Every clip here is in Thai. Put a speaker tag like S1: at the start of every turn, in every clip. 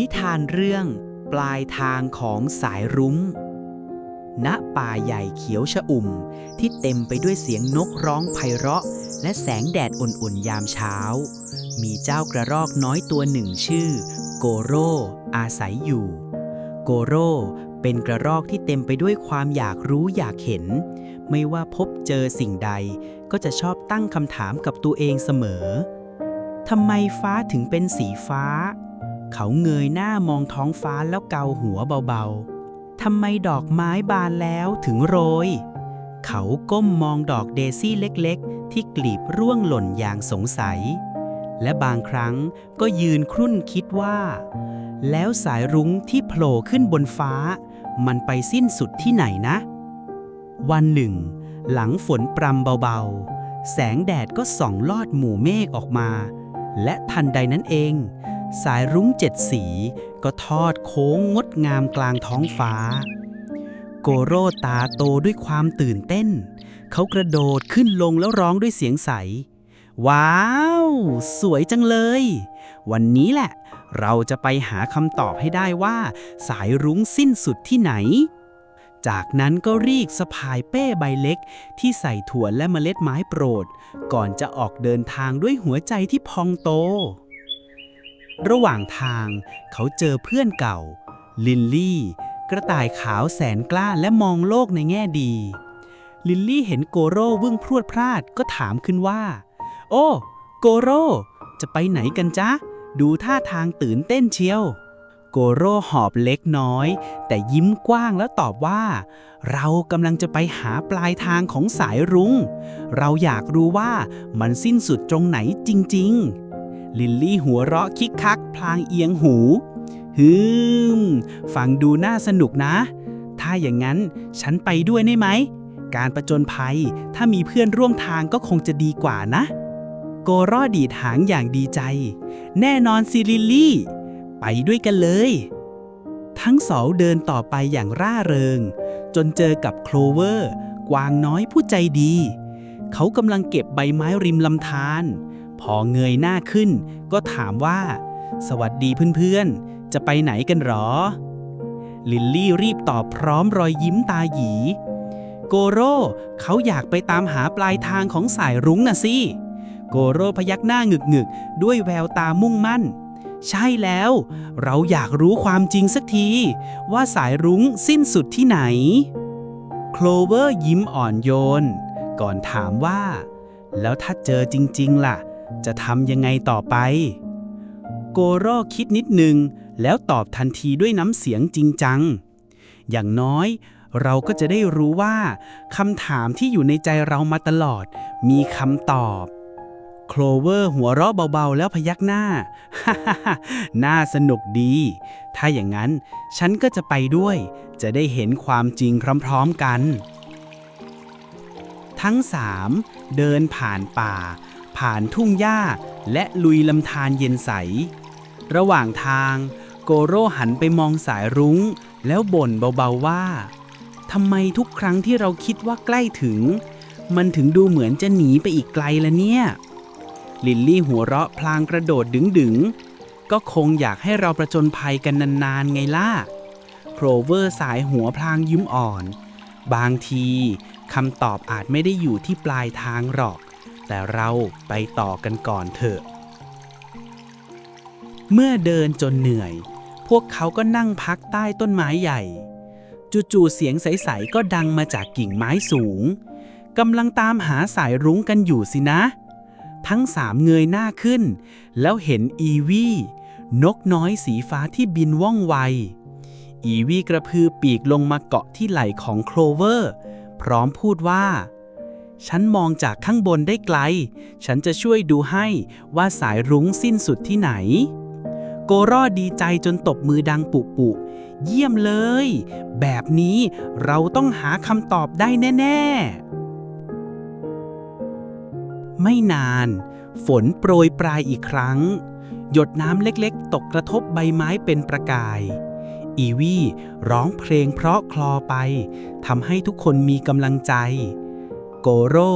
S1: นิทานเรื่องปลายทางของสายรุง้ง ณ ป่าใหญ่เขียวชอุ่ม ที่เต็มไปด้วยเสียงนกร้องไพเราะ และแสงแดดอุ่นๆยามเช้า มีเจ้ากระรอกน้อยตัวหนึ่งชื่อ โกโรอาศัยอยู่ โกโรเป็นกระรอกที่เต็มไปด้วยความอยากรู้อยากเห็น ไม่ว่าพบเจอสิ่งใด ก็จะชอบตั้งคำถามกับตัวเองเสมอทำไมฟ้าถึงเป็นสีฟ้า เขาเงยหน้ามองท้องฟ้าแล้วเกาหัวเบาๆ ทำไมดอกไม้บานแล้วถึงโรย เขาก้มมองดอกเดซี่เล็กๆ ที่กลีบร่วงหล่นอย่างสงสัย และบางครั้งก็ยืนครุ่นคิดว่า แล้วสายรุ้งที่โผล่ขึ้นบนฟ้า มันไปสิ้นสุดที่ไหนนะ วันหนึ่ง หลังฝนปรำเบาๆ แสงแดดก็ส่องลอดหมู่เมฆออกมา และทันใดนั้นเอง สายรุ้งเจ็ดสีก็ทอดโค้งงดงามกลางท้องฟ้า โกโรตาโตด้วยความตื่นเต้น เขากระโดดขึ้นลงแล้วร้องด้วยเสียงใส ว้าว สวยจังเลย วันนี้แหละ เราจะไปหาคำตอบให้ได้ว่า สายรุ้งสิ้นสุดที่ไหน จากนั้นก็รีกสะพายเป้ใบเล็ก ที่ใส่ถั่วและเมล็ดไม้โปรด ก่อนจะออกเดินทางด้วยหัวใจที่พองโต ระหว่างทางเขาเจอเพื่อนเก่า ลินลี่ กระต่ายขาวแสนกล้าและมองโลกในแง่ดี ลินลี่เห็นโกโร่วิ่งพรวดพลาดก็ถามขึ้นว่า โอ้ โกโร่ จะไปไหนกันจ๊ะ ดูท่าทางตื่นเต้นเชียว โกโร่หอบเล็กน้อย แต่ยิ้มกว้างแล้วตอบว่า เรากำลังจะไปหาปลายทางของสายรุง้ง เราอยากรู้ว่ามันสิ้นสุดตรงไหนจริง ๆ ลิลลี่หัวเราะคิกคัก พลางเอียงหูฮึมฟังดูน่าสนุกนะ ถ้าอย่างนั้นฉันไปด้วยได้ไหม การประจนภัยถ้ามีเพื่อนร่วมทางก็คงจะดีกว่านะ โกรอดีดหางอย่างดีใจ แน่นอนสิลิลลี่ ไปด้วยกันเลย ทั้งสองเดินต่อไปอย่างร่าเริง จนเจอกับโคลเวอร์ กวางน้อยผู้ใจดี เขากำลังเก็บใบไม้ริมลำธาร พอเงยหน้าขึ้น ก็ถามว่า สวัสดีเพื่อนๆ จะไปไหนกันหรอ ลิลลี่รีบตอบพร้อมรอยยิ้มตาหยี โกโร่เขาอยากไปตามหาปลายทางของสายรุ้งน่ะสิ โกโร่พยักหน้าหงึกๆด้วยแววตามุ่งมั่น ใช่แล้ว เราอยากรู้ความจริงสักที ว่าสายรุ้งสิ้นสุดที่ไหน โคลเวอร์ยิ้มอ่อนโยน ก่อนถามว่า แล้วถ้าเจอจริง ๆ ล่ะ จะทำยังไงต่อไป โกโร่คิดนิดนึง แล้วตอบทันทีด้วยน้ำเสียงจริงจัง อย่างน้อยเราก็จะได้รู้ว่าคำถามที่อยู่ในใจเรามาตลอด มีคำตอบ โคลเวอร์หัวเราะเบาๆ แล้วพยักหน้า ฮ่าฮ่าฮ่าน่าสนุกดี ถ้าอย่างนั้นฉันก็จะไปด้วย จะได้เห็นความจริงพร้อมๆกัน ทั้งสามเดินผ่านป่า ผ่านทุ่งหญ้าและลุยลำธารเย็นใส ระหว่างทางโกโร่หันไปมองสายรุง้ง แล้วบ่นเบาๆว่าทำไมทุกครั้งที่เราคิดว่าใกล้ถึง มันถึงดูเหมือนจะหนีไปอีกไกลละเนี่ย ลิลลี่หัวเราะพลางกระโดดดึงๆ ก็คงอยากให้เราประจนภัยกันนานๆไงล่ะโครเวอร์สายหัวพลางยิ้มอ่อน บางทีคำตอบอาจไม่ได้อยู่ที่ปลายทางหรอก แต่เราไปต่อกันก่อนเถอะ เมื่อเดินจนเหนื่อย พวกเขาก็นั่งพักใต้ต้นไม้ใหญ่ จู่ๆเสียงใส ๆ ก็ดังมาจากกิ่งไม้สูงกำลังตามหาสายรุ้งกันอยู่สินะ ทั้งสามเงยหน้าขึ้น แล้วเห็นอีวี่นกน้อยสีฟ้าที่บินว่องไว อีวี่กระพือปีกลงมาเกาะที่ไหล่ของโคลเวอร์ พร้อมพูดว่า ฉันมองจากข้างบนได้ไกล ฉันจะช่วยดูให้ว่าสายรุ้งสิ้นสุดที่ไหน โกรอดีใจจนตบมือดังปุปุ เยี่ยมเลย แบบนี้เราต้องหาคำตอบได้แน่ ๆ ไม่นาน ฝนโปรยปลายอีกครั้ง หยดน้ำเล็กๆ ตกกระทบใบไม้เป็นประกายอีวี่ร้องเพลงเพราะคลอไปทำให้ทุกคนมีกำลังใจ โกโร่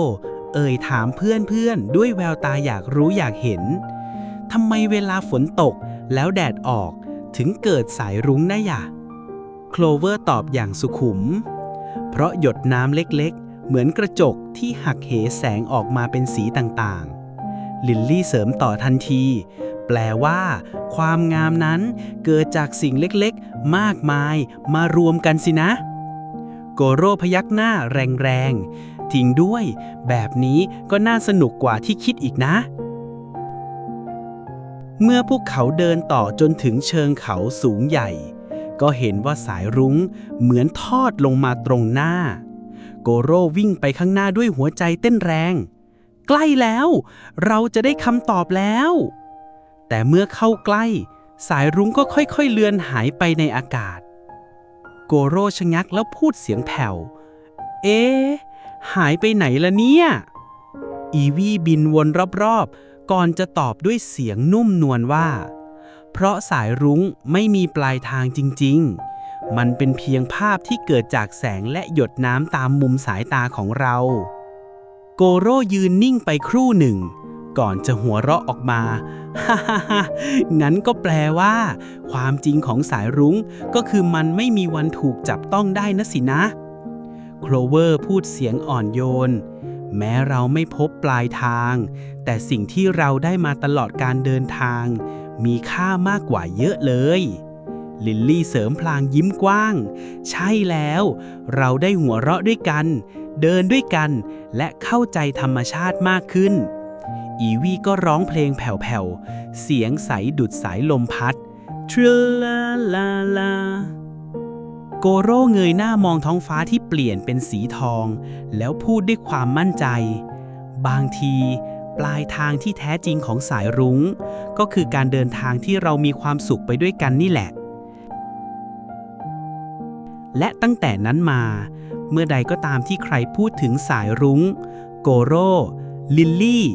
S1: เอ่ยถามเพื่อนๆ ด้วยแววตาอยากรู้อยากเห็น ทำไมเวลาฝนตกแล้วแดดออกถึงเกิดสายรุ้งนะยะโคลเวอร์ตอบอย่างสุขุม เพราะหยดน้ำเล็กๆ เหมือนกระจกที่หักเหแสงออกมาเป็นสีต่างๆ ลิลลี่เสริมต่อทันที แปลว่า ความงามนั้นเกิดจากสิ่งเล็กๆ มากมายมารวมกันสินะ โกโร่พยักหน้าแรงๆ ทิ้งด้วย แบบนี้ก็น่าสนุกกว่าที่คิดอีกนะ เมื่อพวกเขาเดินต่อจนถึงเชิงเขาสูงใหญ่ ก็เห็นว่าสายรุ้งเหมือนทอดลงมาตรงหน้า โกโร่วิ่งไปข้างหน้าด้วยหัวใจเต้นแรง ใกล้แล้ว เราจะได้คำตอบแล้ว แต่เมื่อเข้าใกล้ สายรุ้งก็ค่อยๆเลือนหายไปในอากาศโกโร่ชะงักแล้วพูดเสียงแผ่ว เอ๊ะ หายไปไหนละเนี่ย อีวี่บินวนรอบๆ ก่อนจะตอบด้วยเสียงนุ่มนวลว่า เพราะสายรุ้งไม่มีปลายทางจริง ๆ มันเป็นเพียงภาพที่เกิดจากแสงและหยดน้ำตามมุมสายตาของเรา โกโร่ยืนนิ่งไปครู่หนึ่ง ก่อนจะหัวเราะออกมา ฮ่าฮ่าฮ่างั้นก็แปลว่า ความจริงของสายรุ้งก็คือมันไม่มีวันถูกจับต้องได้นะสินะ โคลเวอร์พูดเสียงอ่อนโยน แม้เราไม่พบปลายทาง แต่สิ่งที่เราได้มาตลอดการเดินทาง มีค่ามากกว่าเยอะเลย ลิลลี่เสริมพลางยิ้มกว้าง ใช่แล้ว เราได้หัวเราะด้วยกัน เดินด้วยกัน และเข้าใจธรรมชาติมากขึ้น อีวีก็ร้องเพลงแผ่วๆ เสียงใสดุดสายลมพัดทริลลาลาลา โกโร่เงยหน้ามองท้องฟ้าที่เปลี่ยนเป็นสีทอง แล้วพูดด้วยความมั่นใจ บางที ปลายทางที่แท้จริงของสายรุง้ง ก็คือการเดินทางที่เรามีความสุขไปด้วยกันนี่แหละ และตั้งแต่นั้นมา เมื่อใดก็ตามที่ใครพูดถึงสายรุง้ง โกโร่ ลิลลี่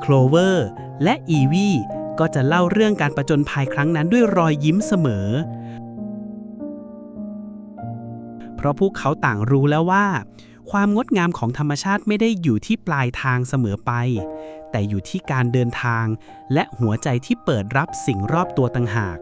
S1: โคลเวอร์ และอีวีก็จะเล่าเรื่องการประจนภัยครั้งนั้นด้วยรอยยิ้มเสมอ ราะพวกเขาต่างรู้แล้วว่า ความงดงามของธรรมชาติไม่ได้อยู่ที่ปลายทางเสมอไป แต่อยู่ที่การเดินทาง และหัวใจที่เปิดรับสิ่งรอบตัวต่างหาก